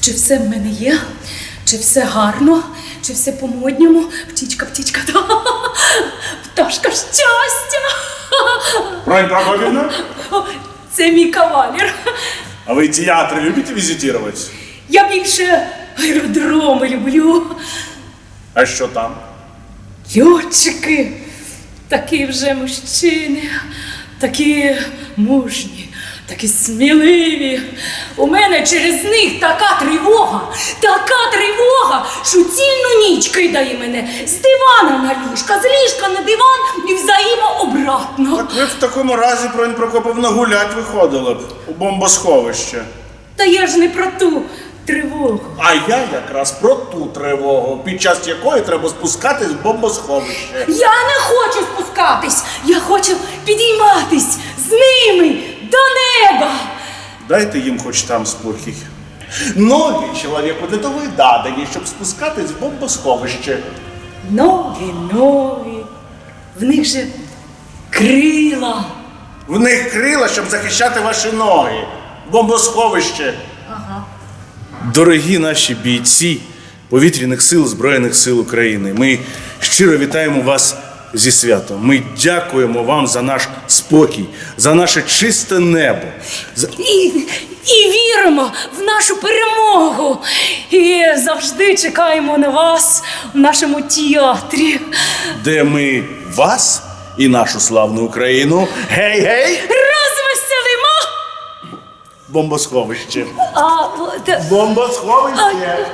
Чи все в мене є? Чи все гарно? Чи все по-модньому? Птічка, птічка, та пташка щастя. Брань Прокопьевна, Це мій кавалер. а вы театры любите визитировать? Я більше аеродроми люблю. А що там? Льотчики, такі вже мужчини, такі мужні, такі сміливі. У мене через них така тривога, така тривога, що цільну ніч кидає мене з дивана на ліжка, з ліжка на диван і взаємообратно. Так ви в такому разі, Брань Прокопівна, гулять виходили б у бомбосховище. Та я ж не про ту тривогу. А я якраз про ту тривогу, під час якої треба спускатись в бомбосховище. Я не хочу спускатись, я хочу підійматись з ними до неба. Дайте їм хоч там спокій. Ноги чоловіку не того й дадані, щоб спускатись в бомбосховище. Ноги, ноги. В них же крила. В них крила, щоб захищати ваші ноги. Бомбосховище. Дорогі наші бійці повітряних сил Збройних сил України. Ми щиро вітаємо вас зі святом. Ми дякуємо вам за наш спокій, за наше чисте небо. За... І, і віримо в нашу перемогу. І завжди чекаємо на вас в нашому театрі. де ми вас і нашу славну Україну. Гей-гей! Розвеселимо! Бомбосховище. А, от, Бомбосховище.